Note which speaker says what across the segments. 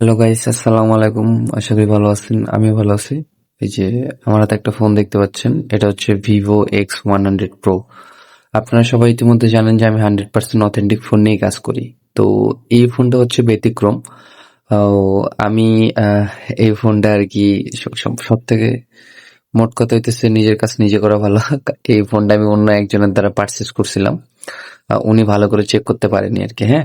Speaker 1: Hello guys আসসালামু আলাইকুম। আশা করি ভালো আছেন, আমিও ভালো আছি। এই যে, আমার হাতে একটা ফোন দেখতে পাচ্ছেন, এটা হচ্ছে Vivo X one hundred pro আপনারা সবাই ইতিমধ্যে জানেন যে আমি হান্ড্রেড পার্সেন্ট অথেন্টিক ফোন নিয়ে কাজ করি। তো এই ফোনটা হচ্ছে ব্যতিক্রম। আমি এই ফোনটা আর কি সব থেকে মোট কথা হইতেছে নিজের কাজ নিজে করা ভালো। এই ফোনটা আমি অন্য একজনের দ্বারা পারচেস করছিলাম। উনি ভালো করে চেক করতে পারেনি আর কি হ্যাঁ?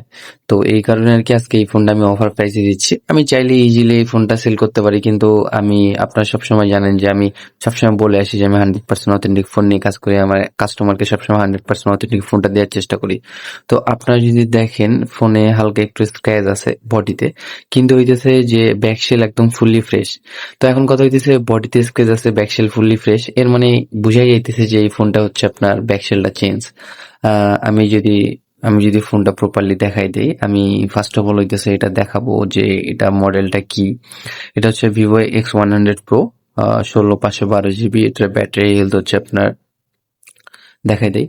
Speaker 1: তো এই কারণে আর কি আজকে এই ফোনটা আমি অফার প্রাইসে দিচ্ছি। আমি চাইলে ইজিলি এই ফোনটা সেল করতে পারি, কিন্তু আমি, আপনারা সবসময় জানেন যে আমি সবসময় বলে আসি যে আমি হান্ড্রেড পার্সেন্ট অথেন্টিক ফোন নিয়ে কাজ করি, আমার কাস্টমারকে সবসময় হান্ড্রেড পার্সেন্ট অথেন্টিক ফোনটা দেওয়ার চেষ্টা করি। তো আপনারা যদি দেখেন ফোনে হালকা একটু স্ক্র্যাচ আছে বডিতে কিন্তু হইতেছে যে ব্যাকশেল একদম ফুললি ফ্রেশ তো এখন কথা হইতেছে বডিতে স্ক্র্যাচ আছে ব্যাকশেল ফুললি ফ্রেশ এর মানে বুঝাই যাইতেছে যে এই ফোনটা হচ্ছে আপনার ব্যাকশেলটা চেঞ্জ আমি যদি আমি যদি ফোনটা প্রপারলি দেখাই দিই, আমি ফার্স্ট অফ অল হইতেছে এটা দেখাবো যে এটা মডেলটা কি। এটা হচ্ছে Vivo X one hundred pro ষোলো, পাঁচশো, বারো জিবি এটার ব্যাটারি হেলথ হচ্ছে আপনার, দেখাই দেয়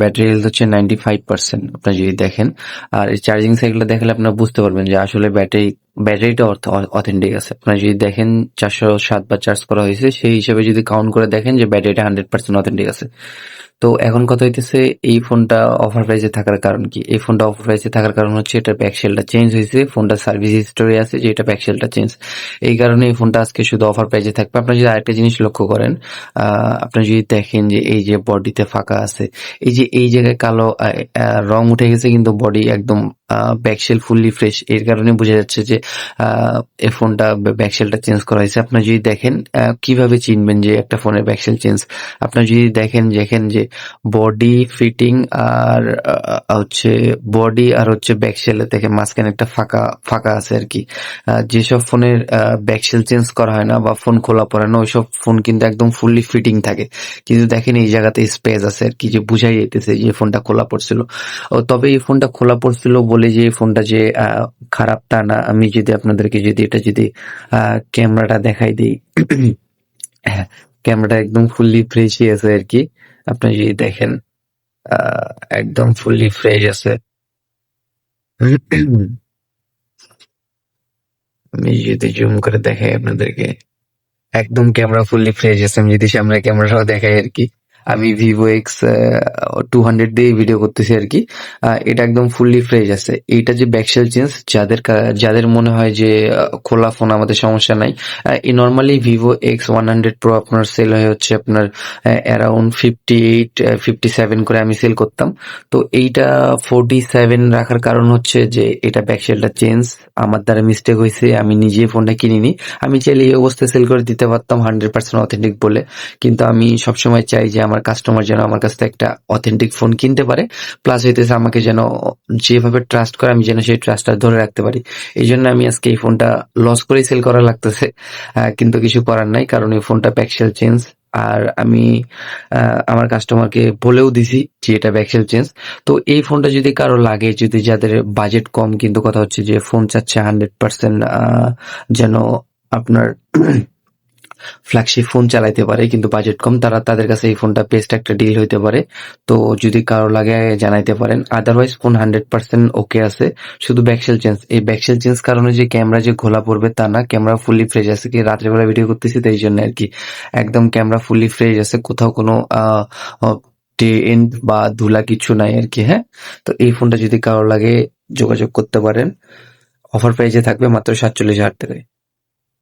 Speaker 1: ব্যাটারি হেলথ হচ্ছে নাইনটি ফাইভ পার্সেন্ট আপনার যদি দেখেন। আর চার্জিং সাইকেলটা দেখলে আপনার বুঝতে পারবেন যে আসলে ব্যাটারি ব্যাটারিটা অথেন্টিক আছে। আপনারা যদি দেখেন চারশো সাত বার চার্জ করা হয়েছে, সেই হিসাবে যদি কাউন্ট করে দেখেন যে ব্যাটারিটা হান্ড্রেড পার্সেন্ট অথেন্টিক আছে। তো এখন কথা হইতেছে, এই ফোনটা অফার প্রাইসে থাকার কারণ কি? এই ফোনটা অফার প্রাইসে থাকার কারণ হচ্ছে এটা ব্যাকসেলটা চেঞ্জ হয়েছে ফোনটা সার্ভিস হিস্টোরি আছে যে এটা ব্যাকসেলটা চেঞ্জ এই কারণে এই ফোনটা আজকে শুধু অফার প্রাইসে থাকবে। আপনার যদি আরেকটা জিনিস লক্ষ্য করেন আপনি যদি দেখেন যে এই যে বডিতে ফাঁকা আছে, এই যে এই জায়গায় কালো রং উঠে গেছে, কিন্তু বডি একদম ব্যাকসেল ফুললি ফ্রেশ এর কারণে বোঝা যাচ্ছে যে এই ফোনটা ব্যাকসেলটা চেঞ্জ করা হয়েছে। আপনার যদি দেখেন কীভাবে চিনবেন যে একটা ফোনের ব্যাকসেল চেঞ্জ আপনার যদি দেখেন দেখেন যে বডি ফিটিং আর হচ্ছে বডি আর হচ্ছে ব্যাকসেলে দেখে মাঝখানে একটা ফাঁকা ফাঁকা আছে আর কি। যেসব ফোনের ব্যাকসেল চেঞ্জ করা হয় না বা ফোন খোলা পড়ে না, ওইসব ফোন কিন্তু একদম ফুললি ফিটিং থাকে। কিন্তু দেখেন এই জায়গাতে স্পেস আছে আর কি, যে বুঝাই যেতেছে যে ফোনটা খোলা পড়ছিল। তবে এই ফোনটা খোলা পড়ছিল বলে যে ফোনটা যে খারাপ তা না, আমি যদি আপনাদেরকে যদি এটা যদি ক্যামেরাটা দেখাই দিই। ক্যামেরাটা একদম ফুললি ফ্রেশই আছে আর কি। আপনি যদি দেখেন একদম ফুললি ফ্রেশ আছে। আমি যদি জুম করে দেখাই আপনাদেরকে। একদম ক্যামেরা ফুললি ফ্রেশ আছে। আমি যদি সামনে ক্যামেরাটাও দেখাই আর কি। আমি ভিভো এক্স টু হান্ড্রেড দিয়ে ভিডিও করতেছি আর কি। এটা একদম ফুললি ফ্রেশ আছে। এইটা যে ব্যাকসেল চেঞ্জ যাদের যাদের মনে হয় যে খোলা ফোন আমাদের সমস্যা নাই এই normally Vivo X one hundred pro আপনার সেল হয়ে হচ্ছে আপনার around fifty eight fifty seven করে আমি সেল করতাম। তো এইটা ফোরটি সেভেন রাখার কারণ হচ্ছে যে, এটা ব্যাকসেলটা চেঞ্জ আমার দ্বারা মিস্টেক হয়েছে, আমি নিজে ফোনটা কিনিনি। আমি চাইলে এই অবস্থায় সেল করে দিতে পারতাম হান্ড্রেড পার্সেন্ট অথেন্টিক বলে। কিন্তু আমি সবসময় চাই যে আমার কাস্টমার যেন আমার কাছ থেকে একটা অথেন্টিক ফোন কিনতে পারে প্লাস হইতেছে আমাকে যেন যেভাবে ট্রাস্ট করে আমি যেন সেই ট্রাস্টটা ধরে রাখতে পারি। এই জন্য আমি আজকে এই ফোনটা লস করেই সেল করা লাগতেছে। কিন্তু কিছু করার নাই, কারণ এই ফোনটা প্যাক্সেল চেঞ্জ আর আমি আমার কাস্টমারকে বলেও দিছি যে এটা ব্যাকসেল চেঞ্জ তো এই ফোনটা যদি কারও লাগে, যদি যাদের বাজেট কম, কিন্তু কথা হচ্ছে যে ফোন চাচ্ছে হান্ড্রেড পার্সেন্ট যেন আপনার ফ্ল্যাগশিপ ফোন চালাইতে পারে, কিন্তু বাজেট কম, তারা তাদের কাছে এই ফোনটা বেস্ট একটা ডিল হইতে পারে। তো যদি কারও লাগে জানাইতে পারেন otherwise phone hundred percent okay আছে। শুধু ব্যাকসেল চেঞ্জ এই ব্যাকসেল চেঞ্জ কারণে যে ক্যামেরা যে ঘোলা পড়বে তা না ক্যামেরা ফুলি ফ্রেশ আছে কি? রাত্রেবেলা ভিডিও করতেছি তাই জন্য আর কি। একদম ক্যামেরা ফুলি ফ্রেশ আছে, কোথাও কোনো এন্ড বা ধুলা কিছু নাই আর কি হ্যাঁ? তো এই ফোনটা যদি কারও লাগে যোগাযোগ করতে পারেন অফার প্রাইজে থাকবে মাত্র সাতচল্লিশ হাজার টাকায়।